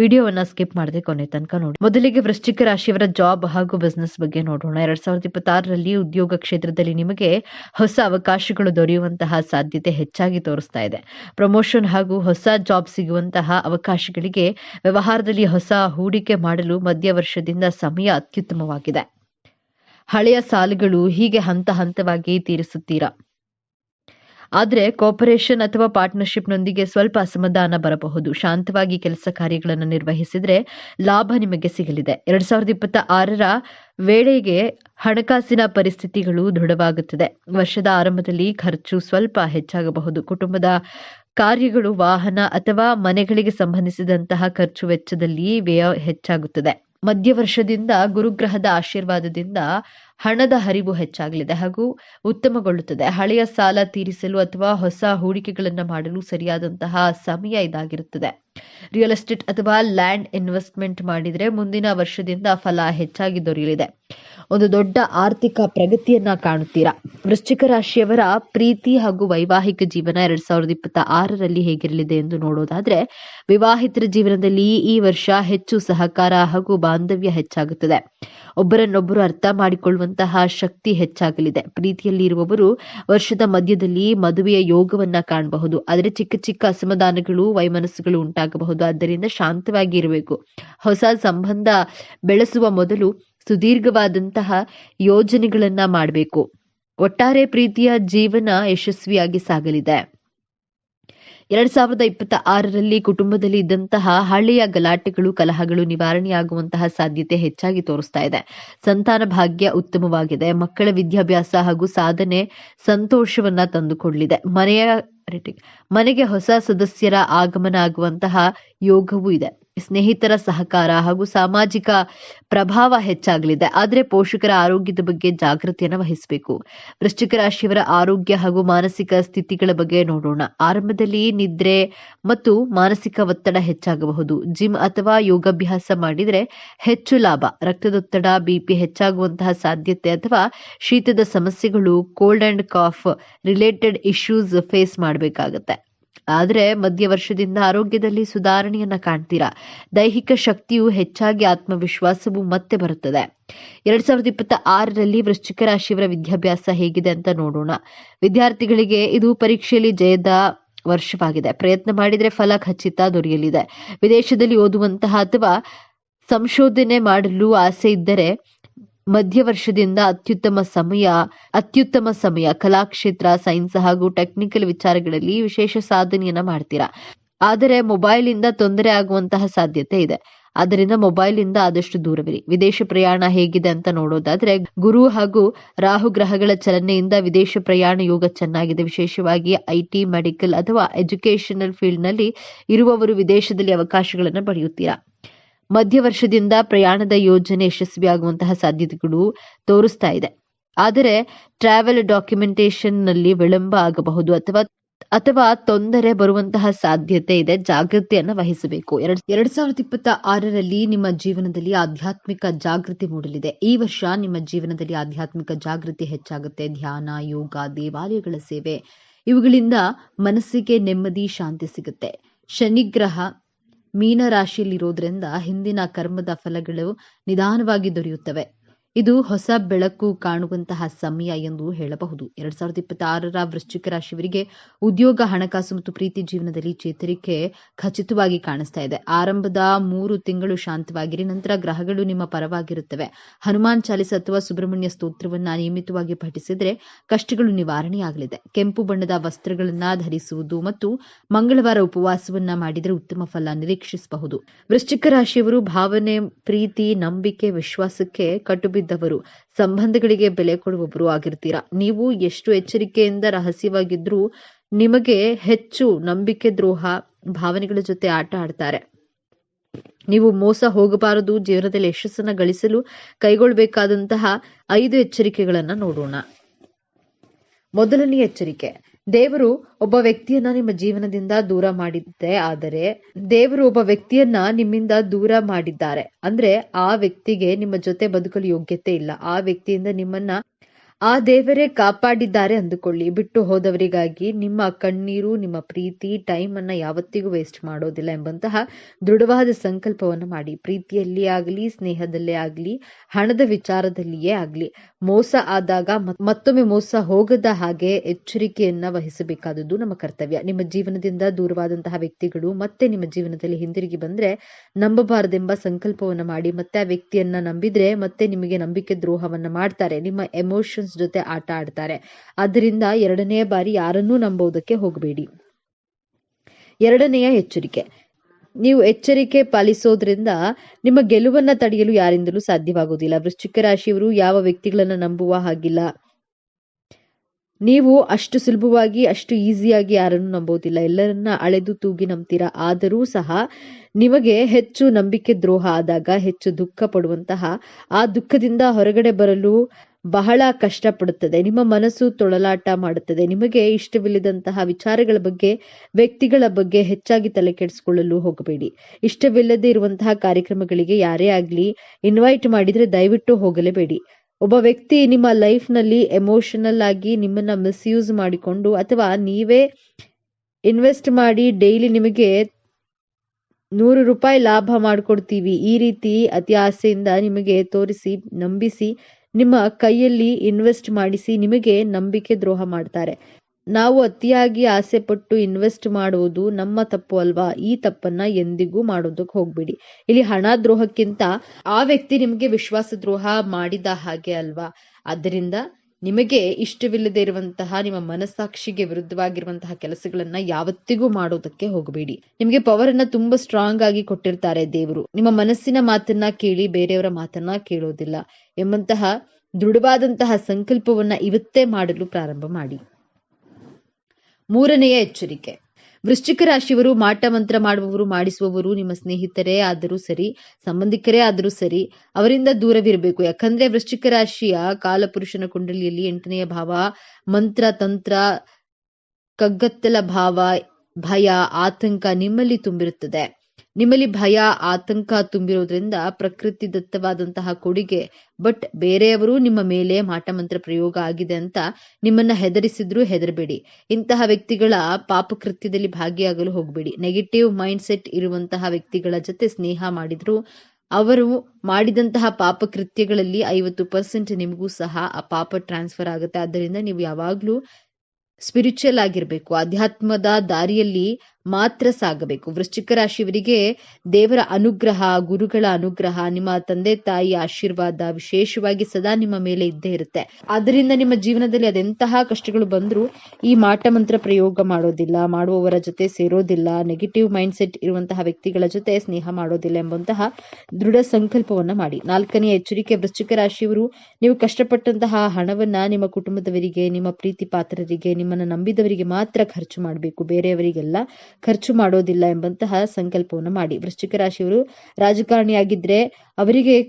ವಿಡಿಯೋವನ್ನ ಸ್ಕಿಪ್ ಮಾಡದೆ ಕೊನೆ ತನಕ ನೋಡಿ. ಮೊದಲಿಗೆ ವೃಶ್ಚಿಕ ರಾಶಿಯವರ ಜಾಬ್ ಹಾಗೂ ಬಿಸ್ನೆಸ್ ಬಗ್ಗೆ ನೋಡೋಣ. ಎರಡ್ ಸಾವಿರದ ಇಪ್ಪತ್ತಾರರಲ್ಲಿ ಉದ್ಯೋಗ ಕ್ಷೇತ್ರದಲ್ಲಿ ನಿಮಗೆ ಹೊಸ ಅವಕಾಶಗಳು ದೊರೆಯುವಂತಹ ಸಾಧ್ಯತೆ ಹೆಚ್ಚಾಗಿ ತೋರಿಸ್ತಾ ಇದೆ. ಪ್ರಮೋಷನ್ ಹಾಗೂ ಹೊಸ ಜಾಬ್ ಸಿಗುವಂತಹ ಅವಕಾಶಗಳಿಗೆ ವ್ಯವಹಾರದಲ್ಲಿ ಹೊಸ ಹೂಡಿಕೆ ಮಾಡಲು ಮಧ್ಯ ವರ್ಷದಿಂದ ಸಮಯ ಅತ್ಯುತ್ತಮವಾಗಿದೆ. ಹಳೆಯ ಸಾಲುಗಳು ಹೀಗೆ ಹಂತ ಹಂತವಾಗಿ ತೀರಿಸುತ್ತೀರಾ? ಆದರೆ ಕೋಪರೇಷನ್ ಅಥವಾ ಪಾರ್ಟ್ನರ್ಶಿಪ್ನೊಂದಿಗೆ ಸ್ವಲ್ಪ ಅಸಮಾಧಾನ ಬರಬಹುದು. ಶಾಂತವಾಗಿ ಕೆಲಸ ಕಾರ್ಯಗಳನ್ನು ನಿರ್ವಹಿಸಿದರೆ ಲಾಭ ನಿಮಗೆ ಸಿಗಲಿದೆ. ಎರಡ್ ಸಾವಿರದ ಇಪ್ಪತ್ತ ಆರರ ವೇಳೆಗೆ ಹಣಕಾಸಿನ ಪರಿಸ್ಥಿತಿಗಳು ದೃಢವಾಗುತ್ತದೆ. ವರ್ಷದ ಆರಂಭದಲ್ಲಿ ಖರ್ಚು ಸ್ವಲ್ಪ ಹೆಚ್ಚಾಗಬಹುದು. ಕುಟುಂಬದ ಕಾರ್ಯಗಳು, ವಾಹನ ಅಥವಾ ಮನೆಗಳಿಗೆ ಸಂಬಂಧಿಸಿದಂತಹ ಖರ್ಚು ವೆಚ್ಚದಲ್ಲಿ ವ್ಯಯ ಹೆಚ್ಚಾಗುತ್ತದೆ. ಮಧ್ಯ ವರ್ಷದಿಂದ ಗುರುಗ್ರಹದ ಆಶೀರ್ವಾದದಿಂದ ಹಣದ ಹರಿವು ಹೆಚ್ಚಾಗಲಿದೆ ಹಾಗೂ ಉತ್ತಮಗೊಳ್ಳುತ್ತದೆ. ಹಳೆಯ ಸಾಲ ತೀರಿಸಲು ಅಥವಾ ಹೊಸ ಹೂಡಿಕೆಗಳನ್ನು ಮಾಡಲು ಸರಿಯಾದಂತಹ ಸಮಯ ಇದಾಗಿರುತ್ತದೆ. ರಿಯಲ್ ಎಸ್ಟೇಟ್ ಅಥವಾ ಲ್ಯಾಂಡ್ ಇನ್ವೆಸ್ಟ್ಮೆಂಟ್ ಮಾಡಿದರೆ ಮುಂದಿನ ವರ್ಷದಿಂದ ಫಲ ಹೆಚ್ಚಾಗಿ ದೊರೆಯಲಿದೆ. ಒಂದು ದೊಡ್ಡ ಆರ್ಥಿಕ ಪ್ರಗತಿಯನ್ನ ಕಾಣುತ್ತೀರಾ? ವೃಶ್ಚಿಕ ರಾಶಿಯವರ ಪ್ರೀತಿ ಹಾಗೂ ವೈವಾಹಿಕ ಜೀವನ ಎರಡ್ ಸಾವಿರದ ಇಪ್ಪತ್ತ ಆರರಲ್ಲಿ ಹೇಗಿರಲಿದೆ ಎಂದು ನೋಡೋದಾದ್ರೆ, ವಿವಾಹಿತರ ಜೀವನದಲ್ಲಿ ಈ ವರ್ಷ ಹೆಚ್ಚು ಸಹಕಾರ ಹಾಗೂ ಬಾಂಧವ್ಯ ಹೆಚ್ಚಾಗುತ್ತದೆ. ಒಬ್ಬರನ್ನೊಬ್ಬರು ಅರ್ಥ ಮಾಡಿಕೊಳ್ಳುವಂತಹ ಶಕ್ತಿ ಹೆಚ್ಚಾಗಲಿದೆ. ಪ್ರೀತಿಯಲ್ಲಿ ಇರುವವರು ವರ್ಷದ ಮಧ್ಯದಲ್ಲಿ ಮದುವೆಯ ಯೋಗವನ್ನ ಕಾಣಬಹುದು. ಆದರೆ ಚಿಕ್ಕ ಚಿಕ್ಕ ಅಸಮಾಧಾನಗಳು, ವೈಮನಸ್ಸುಗಳು ಉಂಟಾಗಬಹುದು. ಆದ್ದರಿಂದ ಶಾಂತವಾಗಿ ಇರಬೇಕು. ಹೊಸ ಸಂಬಂಧ ಬೆಳೆಸುವ ಮೊದಲು ಸುದೀರ್ಘವಾದಂತಹ ಯೋಜನೆಗಳನ್ನ ಮಾಡಬೇಕು. ಒಟ್ಟಾರೆ ಪ್ರೀತಿಯ ಜೀವನ ಯಶಸ್ವಿಯಾಗಿ ಸಾಗಲಿದೆ. ಎರಡ್ ಸಾವಿರದ ಇಪ್ಪತ್ತ ಆರರಲ್ಲಿ ಕುಟುಂಬದಲ್ಲಿ ಇದ್ದಂತಹ ಹಳೆಯ ಗಲಾಟೆಗಳು, ಕಲಹಗಳು ನಿವಾರಣೆಯಾಗುವಂತಹ ಸಾಧ್ಯತೆ ಹೆಚ್ಚಾಗಿ ತೋರಿಸ್ತಾ ಇದೆ. ಸಂತಾನ ಭಾಗ್ಯ ಉತ್ತಮವಾಗಿದೆ. ಮಕ್ಕಳ ವಿದ್ಯಾಭ್ಯಾಸ ಹಾಗೂ ಸಾಧನೆ ಸಂತೋಷವನ್ನ ತಂದುಕೊಡಲಿದೆ. ಮನೆಯ, ಮನೆಗೆ ಹೊಸ ಸದಸ್ಯರ ಆಗಮನ ಆಗುವಂತಹ ಯೋಗವೂ ಇದೆ. ಸ್ನೇಹಿತರ ಸಹಕಾರ ಹಾಗೂ ಸಾಮಾಜಿಕ ಪ್ರಭಾವ ಹೆಚ್ಚಾಗಲಿದೆ. ಆದರೆ ಪೋಷಕರ ಆರೋಗ್ಯದ ಬಗ್ಗೆ ಜಾಗೃತಿಯನ್ನು ವಹಿಸಬೇಕು. ವೃಶ್ಚಿಕ ರಾಶಿಯವರ ಆರೋಗ್ಯ ಹಾಗೂ ಮಾನಸಿಕ ಸ್ಥಿತಿಗಳ ಬಗ್ಗೆ ನೋಡೋಣ. ಆರಂಭದಲ್ಲಿ ನಿದ್ರೆ ಮತ್ತು ಮಾನಸಿಕ ಒತ್ತಡ ಹೆಚ್ಚಾಗಬಹುದು. ಜಿಮ್ ಅಥವಾ ಯೋಗಾಭ್ಯಾಸ ಮಾಡಿದರೆ ಹೆಚ್ಚು ಲಾಭ. ರಕ್ತದೊತ್ತಡ, ಬಿಪಿ ಹೆಚ್ಚಾಗುವಂತಹ ಸಾಧ್ಯತೆ ಅಥವಾ ಶೀತದ ಸಮಸ್ಯೆಗಳು cold and cough related issues face ಮಾಡಬೇಕಾಗತ್ತೆ. ಆದರೆ ಮಧ್ಯ ವರ್ಷದಿಂದ ಆರೋಗ್ಯದಲ್ಲಿ ಸುಧಾರಣೆಯನ್ನ ಕಾಣ್ತೀರಾ? ದೈಹಿಕ ಶಕ್ತಿಯು ಹೆಚ್ಚಾಗಿ ಆತ್ಮವಿಶ್ವಾಸವು ಮತ್ತೆ ಬರುತ್ತದೆ. ಎರಡ್ ಸಾವಿರದ ಇಪ್ಪತ್ತ ಆರರಲ್ಲಿ ವೃಶ್ಚಿಕ ರಾಶಿಯವರ ವಿದ್ಯಾಭ್ಯಾಸ ಹೇಗಿದೆ ಅಂತ ನೋಡೋಣ. ವಿದ್ಯಾರ್ಥಿಗಳಿಗೆ ಇದು ಪರೀಕ್ಷೆಯಲ್ಲಿ ಜಯದ ವರ್ಷವಾಗಿದೆ. ಪ್ರಯತ್ನ ಮಾಡಿದರೆ ಫಲ ಖಚಿತ ದೊರೆಯಲಿದೆ. ವಿದೇಶದಲ್ಲಿ ಓದುವಂತಹ ಅಥವಾ ಸಂಶೋಧನೆ ಮಾಡಲು ಆಸೆ ಇದ್ದರೆ ಮಧ್ಯ ವರ್ಷದಿಂದ ಅತ್ಯುತ್ತಮ ಸಮಯ ಅತ್ಯುತ್ತಮ ಸಮಯ, ಕಲಾಕ್ಷೇತ್ರ, ಸೈನ್ಸ್ ಹಾಗೂ ಟೆಕ್ನಿಕಲ್ ವಿಚಾರಗಳಲ್ಲಿ ವಿಶೇಷ ಸಾಧನೆಯನ್ನ ಮಾಡ್ತೀರಾ? ಆದರೆ ಮೊಬೈಲ್ ಇಂದ ತೊಂದರೆ ಆಗುವಂತಹ ಸಾಧ್ಯತೆ ಇದೆ. ಆದ್ದರಿಂದ ಮೊಬೈಲ್ ಇಂದ ಆದಷ್ಟು ದೂರವಿರಿ. ವಿದೇಶ ಪ್ರಯಾಣ ಹೇಗಿದೆ ಅಂತ ನೋಡೋದಾದ್ರೆ, ಗುರು ಹಾಗೂ ರಾಹು ಗ್ರಹಗಳ ಚಲನೆಯಿಂದ ವಿದೇಶ ಪ್ರಯಾಣ ಯೋಗ ಚೆನ್ನಾಗಿದೆ. ವಿಶೇಷವಾಗಿ ಐಟಿ ಮೆಡಿಕಲ್ ಅಥವಾ ಎಜುಕೇಶನಲ್ ಫೀಲ್ಡ್ನಲ್ಲಿ ಇರುವವರು ವಿದೇಶದಲ್ಲಿ ಅವಕಾಶಗಳನ್ನು ಪಡೆಯುತ್ತೀರಾ? ಮಧ್ಯ ವರ್ಷದಿಂದ ಪ್ರಯಾಣದ ಯೋಜನೆ ಯಶಸ್ವಿಯಾಗುವಂತಹ ಸಾಧ್ಯತೆಗಳು ತೋರಿಸ್ತಾ ಇದೆ. ಆದರೆ ಟ್ರಾವೆಲ್ ಡಾಕ್ಯುಮೆಂಟೇಶನ್ನಲ್ಲಿ ವಿಳಂಬ ಆಗಬಹುದು ಅಥವಾ ಅಥವಾ ತೊಂದರೆ ಬರುವಂತಹ ಸಾಧ್ಯತೆ ಇದೆ, ಜಾಗೃತಿಯನ್ನು ವಹಿಸಬೇಕು. ಎರಡ್ ಎರಡ್ ಸಾವಿರದ ಇಪ್ಪತ್ತ ಆರರಲ್ಲಿ ನಿಮ್ಮ ಜೀವನದಲ್ಲಿ ಆಧ್ಯಾತ್ಮಿಕ ಜಾಗೃತಿ ಮೂಡಲಿದೆ. ಈ ವರ್ಷ ನಿಮ್ಮ ಜೀವನದಲ್ಲಿ ಆಧ್ಯಾತ್ಮಿಕ ಜಾಗೃತಿ ಹೆಚ್ಚಾಗುತ್ತೆ. ಧ್ಯಾನ, ಯೋಗ, ದೇವಾಲಯಗಳ ಸೇವೆ, ಇವುಗಳಿಂದ ಮನಸ್ಸಿಗೆ ನೆಮ್ಮದಿ, ಶಾಂತಿ ಸಿಗುತ್ತೆ. ಶನಿಗ್ರಹ ಮೀನ ರಾಶಿಯಲ್ಲಿರೋದ್ರಿಂದ ಹಿಂದಿನ ಕರ್ಮದ ಫಲಗಳು ನಿಧಾನವಾಗಿ ದೊರೆಯುತ್ತವೆ. ಇದು ಹೊಸ ಬೆಳಕು ಕಾಣುವಂತಹ ಸಮಯ ಎಂದು ಹೇಳಬಹುದು. ಎರಡ್ ಸಾವಿರದ ಇಪ್ಪತ್ತಾರರ ವೃಶ್ಚಿಕ ರಾಶಿಯವರಿಗೆ ಉದ್ಯೋಗ, ಹಣಕಾಸು ಮತ್ತು ಪ್ರೀತಿ ಜೀವನದಲ್ಲಿ ಚೇತರಿಕೆ ಖಚಿತವಾಗಿ ಕಾಣಿಸ್ತಾ ಇದೆ. ಆರಂಭದ ಮೂರು ತಿಂಗಳು ಶಾಂತವಾಗಿರಿ, ನಂತರ ಗ್ರಹಗಳು ನಿಮ್ಮ ಪರವಾಗಿರುತ್ತವೆ. ಹನುಮಾನ್ ಚಾಲಿಸ ಅಥವಾ ಸುಬ್ರಹ್ಮಣ್ಯ ಸ್ತೋತ್ರವನ್ನ ನಿಯಮಿತವಾಗಿ ಪಠಿಸಿದ್ರೆ ಕಷ್ಟಗಳು ನಿವಾರಣೆಯಾಗಲಿದೆ. ಕೆಂಪು ಬಣ್ಣದ ವಸ್ತ್ರಗಳನ್ನ ಧರಿಸುವುದು ಮತ್ತು ಮಂಗಳವಾರ ಉಪವಾಸವನ್ನ ಮಾಡಿದರೆ ಉತ್ತಮ ಫಲ ನಿರೀಕ್ಷಿಸಬಹುದು. ವೃಶ್ಚಿಕ ರಾಶಿಯವರು ಭಾವನೆ, ಪ್ರೀತಿ, ನಂಬಿಕೆ, ವಿಶ್ವಾಸಕ್ಕೆ ಕಟ್ಟುಬಿದ್ದವರು ಸಂಬಂಧಗಳಿಗೆ ಬೆಲೆ ಕೊಡುವವರು ಆಗಿರ್ತೀರಾ? ನೀವು ಎಷ್ಟು ಎಚ್ಚರಿಕೆಯಿಂದ ರಹಸ್ಯವಾಗಿದ್ರೂ ನಿಮಗೆ ಹೆಚ್ಚು ನಂಬಿಕೆ ದ್ರೋಹ ಭಾವನೆಗಳ ಜೊತೆ ಆಟ ಆಡ್ತಾರೆ. ನೀವು ಮೋಸ ಹೋಗಬಾರದು, ಜೀವನದಲ್ಲಿ ಯಶಸ್ಸನ್ನು ಗಳಿಸಲು ಕೈಗೊಳ್ಳಬೇಕಾದಂತಹ ಐದು ಎಚ್ಚರಿಕೆಗಳನ್ನ ನೋಡೋಣ. ಮೊದಲನೆಯ ಎಚ್ಚರಿಕೆ ದೇವರು ಒಬ್ಬ ವ್ಯಕ್ತಿಯನ್ನ ನಿಮ್ಮ ಜೀವನದಿಂದ ದೂರ ಮಾಡಿದ್ದೆ, ಆದರೆ ದೇವರು ಒಬ್ಬ ವ್ಯಕ್ತಿಯನ್ನ ನಿಮ್ಮಿಂದ ದೂರ ಮಾಡಿದ್ದಾರೆ. ಅಂದ್ರೆ ಆ ವ್ಯಕ್ತಿಗೆ ನಿಮ್ಮ ಜೊತೆ ಬದುಕಲು ಯೋಗ್ಯತೆ ಇಲ್ಲ. ಆ ವ್ಯಕ್ತಿಯಿಂದ ನಿಮ್ಮನ್ನ ಆ ದೇವರೇ ಕಾಪಾಡಿದ್ದಾರೆ ಅಂದುಕೊಳ್ಳಿ. ಬಿಟ್ಟು ಹೋದವರಿಗಾಗಿ ನಿಮ್ಮ ಕಣ್ಣೀರು, ನಿಮ್ಮ ಪ್ರೀತಿ ಟೈಮ್ ಅನ್ನ ಯಾವತ್ತಿಗೂ ವೇಸ್ಟ್ ಮಾಡೋದಿಲ್ಲ ಎಂಬಂತಹ ದೃಢವಾದ ಸಂಕಲ್ಪವನ್ನು ಮಾಡಿ. ಪ್ರೀತಿಯಲ್ಲಿ ಆಗಲಿ, ಸ್ನೇಹದಲ್ಲೇ ಆಗಲಿ, ಹಣದ ವಿಚಾರದಲ್ಲಿಯೇ ಆಗಲಿ. ಮೋಸ ಆದಾಗ ಮತ್- ಮತ್ತೊಮ್ಮೆ ಮೋಸ ಹೋಗದ ಹಾಗೆ ಎಚ್ಚರಿಕೆಯನ್ನ ವಹಿಸಬೇಕಾದದ್ದು ನಮ್ಮ ಕರ್ತವ್ಯ. ನಿಮ್ಮ ಜೀವನದಿಂದ ದೂರವಾದಂತಹ ವ್ಯಕ್ತಿಗಳು ಮತ್ತೆ ನಿಮ್ಮ ಜೀವನದಲ್ಲಿ ಹಿಂದಿರುಗಿ ಬಂದ್ರೆ ನಂಬಬಾರದೆಂಬ ಸಂಕಲ್ಪವನ್ನ ಮಾಡಿ, ಮತ್ತೆ ಆ ವ್ಯಕ್ತಿಯನ್ನ ನಂಬಿದ್ರೆ ಮತ್ತೆ ನಿಮಗೆ ನಂಬಿಕೆ ದ್ರೋಹವನ್ನ ಮಾಡ್ತಾರೆ, ನಿಮ್ಮ ಎಮೋಷನ್ಸ್ ಜೊತೆ ಆಟ ಆಡ್ತಾರೆ. ಆದ್ದರಿಂದ ಎರಡನೇ ಬಾರಿ ಯಾರನ್ನೂ ನಂಬೋದಕ್ಕೆ ಹೋಗಬೇಡಿ. ಎರಡನೆಯ ಎಚ್ಚರಿಕೆ. ನೀವು ಎಚ್ಚರಿಕೆ ಪಾಲಿಸೋದ್ರಿಂದ ನಿಮ್ಮ ಗೆಲುವನ್ನ ತಡೆಯಲು ಯಾರಿಂದಲೂ ಸಾಧ್ಯವಾಗುವುದಿಲ್ಲ. ವೃಶ್ಚಿಕ ರಾಶಿಯವರು ಯಾವ ವ್ಯಕ್ತಿಗಳನ್ನ ನಂಬುವ ಹಾಗಿಲ್ಲ. ನೀವು ಅಷ್ಟು ಸುಲಭವಾಗಿ, ಅಷ್ಟು ಈಸಿಯಾಗಿ ಯಾರನ್ನು ನಂಬೋದಿಲ್ಲ ಎಲ್ಲರನ್ನ ಅಳೆದು ತೂಗಿ ನಂಬ್ತೀರಾ? ಆದರೂ ಸಹ ನಿಮಗೆ ಹೆಚ್ಚು ನಂಬಿಕೆ ದ್ರೋಹ ಆದಾಗ, ಹೆಚ್ಚು ದುಃಖ ಪಡುವಂತಹ ಆ ದುಃಖದಿಂದ ಹೊರಗಡೆ ಬರಲು ಬಹಳ ಕಷ್ಟಪಡುತ್ತದೆ. ನಿಮ್ಮ ಮನಸ್ಸು ತೊಳಲಾಟ ಮಾಡುತ್ತದೆ. ನಿಮಗೆ ಇಷ್ಟವಿಲ್ಲದಂತಹ ವಿಚಾರಗಳ ಬಗ್ಗೆ, ವ್ಯಕ್ತಿಗಳ ಬಗ್ಗೆ ಹೆಚ್ಚಾಗಿ ತಲೆ ಕೆಡಿಸಿಕೊಳ್ಳಲು ಹೋಗಬೇಡಿ. ಇಷ್ಟವಿಲ್ಲದೆ ಇರುವಂತಹ ಕಾರ್ಯಕ್ರಮಗಳಿಗೆ ಯಾರೇ ಆಗ್ಲಿ ಇನ್ವೈಟ್ ಮಾಡಿದ್ರೆ ದಯವಿಟ್ಟು ಹೋಗಲೇಬೇಡಿ. ಒಬ್ಬ ವ್ಯಕ್ತಿ ನಿಮ್ಮ ಲೈಫ್ನಲ್ಲಿ ಎಮೋಷನಲ್ ಆಗಿ ನಿಮ್ಮನ್ನ ಮಿಸ್ಯೂಸ್ ಮಾಡಿಕೊಂಡು ಅಥವಾ ನೀವೇ ಇನ್ವೆಸ್ಟ್ ಮಾಡಿ ಡೈಲಿ ನಿಮಗೆ ನೂರು ರೂಪಾಯಿ ಲಾಭ ಮಾಡಿಕೊಡ್ತೀವಿ. ಈ ರೀತಿ ಅತಿ ಆಸೆಯಿಂದ ನಿಮಗೆ ತೋರಿಸಿ, ನಂಬಿಸಿ ನಿಮ್ಮ ಕೈಯಲ್ಲಿ ಇನ್ವೆಸ್ಟ್ ಮಾಡಿಸಿ ನಿಮಗೆ ನಂಬಿಕೆ ದ್ರೋಹ ಮಾಡ್ತಾರೆ. ನಾವು ಅತಿಯಾಗಿ ಆಸೆಪಟ್ಟು ಇನ್ವೆಸ್ಟ್ ಮಾಡುವುದು ನಮ್ಮ ತಪ್ಪು ಅಲ್ವಾ? ಈ ತಪ್ಪನ್ನ ಎಂದಿಗೂ ಮಾಡೋದಕ್ಕೆ ಹೋಗ್ಬೇಡಿ. ಇಲ್ಲಿ ಹಣ ದ್ರೋಹಕ್ಕಿಂತ ಆ ವ್ಯಕ್ತಿ ನಿಮಗೆ ವಿಶ್ವಾಸ ದ್ರೋಹ ಮಾಡಿದ ಹಾಗೆ ಅಲ್ವಾ? ಆದ್ದರಿಂದ ನಿಮಗೆ ಇಷ್ಟವಿಲ್ಲದೆ ಇರುವಂತಹ ನಿಮ್ಮ ಮನಸ್ಸಾಕ್ಷಿಗೆ ವಿರುದ್ಧವಾಗಿರುವಂತಹ ಕೆಲಸಗಳನ್ನ ಯಾವತ್ತಿಗೂ ಮಾಡೋದಕ್ಕೆ ಹೋಗಬೇಡಿ. ನಿಮಗೆ ಪವರ್ ಅನ್ನ ತುಂಬಾ ಸ್ಟ್ರಾಂಗ್ ಆಗಿ ಕೊಟ್ಟಿರ್ತಾರೆ ದೇವರು. ನಿಮ್ಮ ಮನಸ್ಸಿನ ಮಾತನ್ನ ಕೇಳಿ ಬೇರೆಯವರ ಮಾತನ್ನ ಕೇಳೋದಿಲ್ಲ. ಎಂಬಂತಹ ದೃಢವಾದಂತಹ ಸಂಕಲ್ಪವನ್ನ ಇವತ್ತೇ ಮಾಡಲು ಪ್ರಾರಂಭ ಮಾಡಿ. ಮೂರನೆಯ ಎಚ್ಚರಿಕೆ. ವೃಶ್ಚಿಕ ರಾಶಿಯವರು ಮಾಟ ಮಂತ್ರ ಮಾಡುವವರು, ಮಾಡಿಸುವವರು ನಿಮ್ಮ ಸ್ನೇಹಿತರೇ ಆದರೂ ಸರಿ, ಸಂಬಂಧಿಕರೇ ಆದರೂ ಸರಿ ಅವರಿಂದ ದೂರವಿರಬೇಕು. ಯಾಕಂದ್ರೆ ವೃಶ್ಚಿಕ ರಾಶಿಯ ಕಾಲಪುರುಷನ ಕುಂಡಲಿಯಲ್ಲಿ ಎಂಟನೆಯ ಭಾವ ಮಂತ್ರ, ತಂತ್ರ, ಕಗ್ಗತ್ತಲ ಭಾವ, ಭಯ, ಆತಂಕ ನಿಮ್ಮಲ್ಲಿ ತುಂಬಿರುತ್ತದೆ. ನಿಮ್ಮಲ್ಲಿ ಭಯ, ಆತಂಕ ತುಂಬಿರೋದ್ರಿಂದ ಪ್ರಕೃತಿ ದತ್ತವಾದಂತಹ ಕೊಡುಗೆ. ಬಟ್ ಬೇರೆಯವರು ನಿಮ್ಮ ಮೇಲೆ ಮಾಟಮಂತ್ರ ಪ್ರಯೋಗ ಆಗಿದೆ ಅಂತ ನಿಮ್ಮನ್ನ ಹೆದರಿಸಿದ್ರು ಹೆದರಬೇಡಿ. ಇಂತಹ ವ್ಯಕ್ತಿಗಳ ಪಾಪಕೃತ್ಯದಲ್ಲಿ ಭಾಗಿಯಾಗಲು ಹೋಗಬೇಡಿ. ನೆಗೆಟಿವ್ ಮೈಂಡ್ ಸೆಟ್ ಇರುವಂತಹ ವ್ಯಕ್ತಿಗಳ ಜೊತೆ ಸ್ನೇಹ ಮಾಡಿದ್ರು, ಅವರು ಮಾಡಿದಂತಹ ಪಾಪಕೃತ್ಯಗಳಲ್ಲಿ ಐವತ್ತು ಪರ್ಸೆಂಟ್ ನಿಮಗೂ ಸಹ ಆ ಪಾಪ ಟ್ರಾನ್ಸ್ಫರ್ ಆಗುತ್ತೆ. ಆದ್ದರಿಂದ ನೀವು ಯಾವಾಗ್ಲೂ ಸ್ಪಿರಿಚುವಲ್ ಆಗಿರಬೇಕು. ಅಧ್ಯಾತ್ಮದ ದಾರಿಯಲ್ಲಿ ಮಾತ್ರ ಸಾಗಬೇಕು. ವೃಶ್ಚಿಕ ರಾಶಿಯವರಿಗೆ ದೇವರ ಅನುಗ್ರಹ, ಗುರುಗಳ ಅನುಗ್ರಹ, ನಿಮ್ಮ ತಂದೆ, ತಾಯಿ ಆಶೀರ್ವಾದ ವಿಶೇಷವಾಗಿ ಸದಾ ನಿಮ್ಮ ಮೇಲೆ ಇದ್ದೇ ಇರುತ್ತೆ. ಆದ್ದರಿಂದ ನಿಮ್ಮ ಜೀವನದಲ್ಲಿ ಅದೆಂತಹ ಕಷ್ಟಗಳು ಬಂದರೂ ಈ ಮಾಟ ಮಂತ್ರ ಪ್ರಯೋಗ ಮಾಡೋದಿಲ್ಲ, ಮಾಡುವವರ ಜೊತೆ ಸೇರೋದಿಲ್ಲ ನೆಗೆಟಿವ್ ಮೈಂಡ್ ಸೆಟ್ ಇರುವಂತಹ ವ್ಯಕ್ತಿಗಳ ಜೊತೆ ಸ್ನೇಹ ಮಾಡೋದಿಲ್ಲ ಎಂಬಂತಹ ದೃಢ ಸಂಕಲ್ಪವನ್ನ ಮಾಡಿ. ನಾಲ್ಕನೇ ಎಚ್ಚರಿಕೆ, ವೃಶ್ಚಿಕ ರಾಶಿಯವರು ನೀವು ಕಷ್ಟಪಟ್ಟಂತಹ ಹಣವನ್ನ ನಿಮ್ಮ ಕುಟುಂಬದವರಿಗೆ, ನಿಮ್ಮ ಪ್ರೀತಿ ಪಾತ್ರರಿಗೆ, ನಿಮ್ಮನ್ನ ನಂಬಿದವರಿಗೆ ಮಾತ್ರ ಖರ್ಚು ಮಾಡಬೇಕು. ಬೇರೆಯವರಿಗೆಲ್ಲ ಖರ್ಚು ಮಾಡೋದಿಲ್ಲ ಎಂಬಂತಹ ಸಂಕಲ್ಪವನ್ನು ಮಾಡಿ. ವೃಶ್ಚಿಕ ರಾಶಿಯವರು ರಾಜಕಾರಣಿಯಾಗಿದ್ರೆ ಅವರಿಗೆ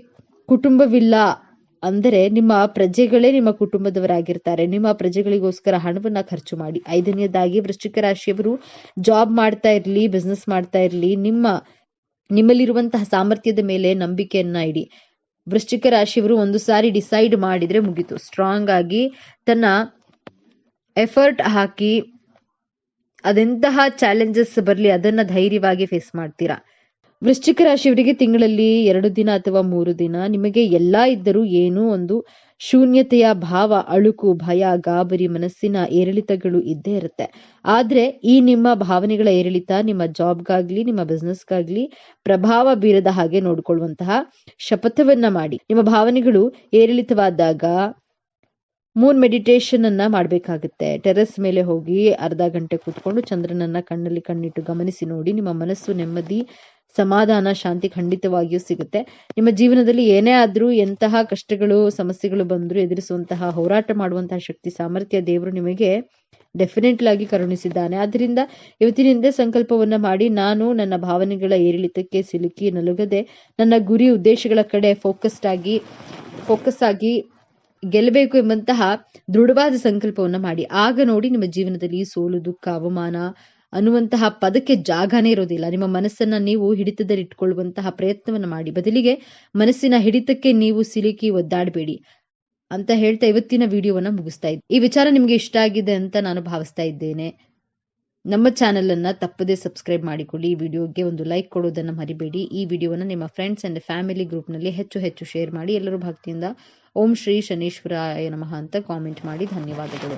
ಕುಟುಂಬವಿಲ್ಲ ಅಂದರೆ ನಿಮ್ಮ ಪ್ರಜೆಗಳೇ ನಿಮ್ಮ ಕುಟುಂಬದವರಾಗಿರ್ತಾರೆ. ನಿಮ್ಮ ಪ್ರಜೆಗಳಿಗೋಸ್ಕರ ಹಣವನ್ನ ಖರ್ಚು ಮಾಡಿ. ಐದನೆಯದಾಗಿ ವೃಶ್ಚಿಕ ರಾಶಿಯವರು ಜಾಬ್ ಮಾಡ್ತಾ ಇರ್ಲಿ ಬಿಸ್ನೆಸ್ ಮಾಡ್ತಾ ಇರ್ಲಿ, ನಿಮ್ಮ, ನಿಮ್ಮಲ್ಲಿರುವಂತಹ ಸಾಮರ್ಥ್ಯದ ಮೇಲೆ ನಂಬಿಕೆಯನ್ನ ಇಡಿ. ವೃಶ್ಚಿಕ ರಾಶಿಯವರು ಒಂದು ಸಾರಿ ಡಿಸೈಡ್ ಮಾಡಿದ್ರೆ ಮುಗಿತು. ಸ್ಟ್ರಾಂಗ್ ಆಗಿ ತನ್ನ ಎಫರ್ಟ್ ಹಾಕಿ ಅದೆಂತಹ ಚಾಲೆಂಜಸ್ ಬರಲಿ ಅದನ್ನ ಧೈರ್ಯವಾಗಿ ಫೇಸ್ ಮಾಡ್ತೀರಾ? ವೃಶ್ಚಿಕ ರಾಶಿಯವರಿಗೆ ತಿಂಗಳಲ್ಲಿ ಎರಡು ದಿನ ಅಥವಾ ಮೂರು ದಿನ ನಿಮಗೆ ಎಲ್ಲಾ ಇದ್ದರೂ ಏನೋ ಒಂದು ಶೂನ್ಯತೆಯ ಭಾವ, ಅಳುಕು, ಭಯ, ಗಾಬರಿ, ಮನಸ್ಸಿನ ಏರಿಳಿತಗಳು ಇದ್ದೇ ಇರುತ್ತೆ. ಆದ್ರೆ ಈ ನಿಮ್ಮ ಭಾವನೆಗಳ ಏರಿಳಿತ ನಿಮ್ಮ ಜಾಬ್ಗಾಗ್ಲಿ, ನಿಮ್ಮ ಬಿಸ್ನೆಸ್ಗಾಗ್ಲಿ ಪ್ರಭಾವ ಬೀರದ ಹಾಗೆ ನೋಡ್ಕೊಳ್ಳುವಂತಹ ಶಪಥವನ್ನ ಮಾಡಿ. ನಿಮ್ಮ ಭಾವನೆಗಳು ಏರಿಳಿತವಾದಾಗ ಮೂನ್ ಮೆಡಿಟೇಷನ್ ಅನ್ನ ಮಾಡಬೇಕಾಗುತ್ತೆ. ಟೆರೆಸ್ ಮೇಲೆ ಹೋಗಿ ಅರ್ಧ ಗಂಟೆ ಕೂತ್ಕೊಂಡು ಚಂದ್ರನನ್ನ ಕಣ್ಣಲ್ಲಿ ಕಣ್ಣಿಟ್ಟು ಗಮನಿಸಿ ನೋಡಿ ನಿಮ್ಮ ಮನಸ್ಸು ನೆಮ್ಮದಿ, ಸಮಾಧಾನ, ಶಾಂತಿ ಖಂಡಿತವಾಗಿಯೂ ಸಿಗುತ್ತೆ. ನಿಮ್ಮ ಜೀವನದಲ್ಲಿ ಏನೇ ಆದರೂ ಎಂತಹ ಕಷ್ಟಗಳು, ಸಮಸ್ಯೆಗಳು ಬಂದರೂ ಎದುರಿಸುವಂತಹ, ಹೋರಾಟ ಮಾಡುವಂತಹ ಶಕ್ತಿ, ಸಾಮರ್ಥ್ಯ ದೇವರು ನಿಮಗೆ ಡೆಫಿನೆಟ್ಲಾಗಿ ಕರುಣಿಸಿದ್ದಾನೆ. ಆದ್ದರಿಂದ ಇವತ್ತಿನಿಂದ ಸಂಕಲ್ಪವನ್ನ ಮಾಡಿ ನಾನು ನನ್ನ ಭಾವನೆಗಳ ಏರಿಳಿತಕ್ಕೆ ಸಿಲುಕಿ ನಲುಗದೆ ನನ್ನ ಗುರಿ, ಉದ್ದೇಶಗಳ ಕಡೆ ಫೋಕಸ್ಡ್ ಆಗಿ ಫೋಕಸ್ ಆಗಿ ಗೆಲ್ಲಬೇಕು ಎಂಬಂತಹ ದೃಢವಾದ ಸಂಕಲ್ಪವನ್ನ ಮಾಡಿ. ಆಗ ನೋಡಿ ನಿಮ್ಮ ಜೀವನದಲ್ಲಿ ಸೋಲು, ದುಃಖ, ಅವಮಾನ ಅನ್ನುವಂತಹ ಪದಕ್ಕೆ ಜಾಗನೇ ಇರೋದಿಲ್ಲ. ನಿಮ್ಮ ಮನಸ್ಸನ್ನ ನೀವು ಹಿಡಿತದಲ್ಲಿ ಇಟ್ಕೊಳ್ಳುವಂತಹ ಪ್ರಯತ್ನವನ್ನ ಮಾಡಿ. ಬದಲಿಗೆ ಮನಸ್ಸಿನ ಹಿಡಿತಕ್ಕೆ ನೀವು ಸಿಲುಕಿ ಒದ್ದಾಡಬೇಡಿ ಅಂತ ಹೇಳ್ತಾ ಇವತ್ತಿನ ವಿಡಿಯೋವನ್ನ ಮುಗಿಸ್ತಾ ಇದ್ದೆ. ಈ ವಿಚಾರ ನಿಮ್ಗೆ ಇಷ್ಟ ಆಗಿದೆ ಅಂತ ನಾನು ಭಾವಿಸ್ತಾ ಇದ್ದೇನೆ. ನಮ್ಮ ಚಾನಲನ್ನು ತಪ್ಪದೇ ಸಬ್ಸ್ಕ್ರೈಬ್ ಮಾಡಿಕೊಳ್ಳಿ. ಈ ವಿಡಿಯೋಗೆ ಒಂದು ಲೈಕ್ ಕೊಡೋದನ್ನು ಮರಿಬೇಡಿ. ಈ ವಿಡಿಯೋವನ್ನು ನಿಮ್ಮ ಫ್ರೆಂಡ್ಸ್ ಅಂಡ್ ಫ್ಯಾಮಿಲಿ ಗ್ರೂಪ್ನಲ್ಲಿ ಹೆಚ್ಚು ಹೆಚ್ಚು ಶೇರ್ ಮಾಡಿ ಎಲ್ಲರೂ ಭಕ್ತಿಯಿಂದ ಓಂ ಶ್ರೀ ಶನೀಶ್ವರಾಯ ನಮಃ ಅಂತ ಕಾಮೆಂಟ್ ಮಾಡಿ ಧನ್ಯವಾದಗಳು.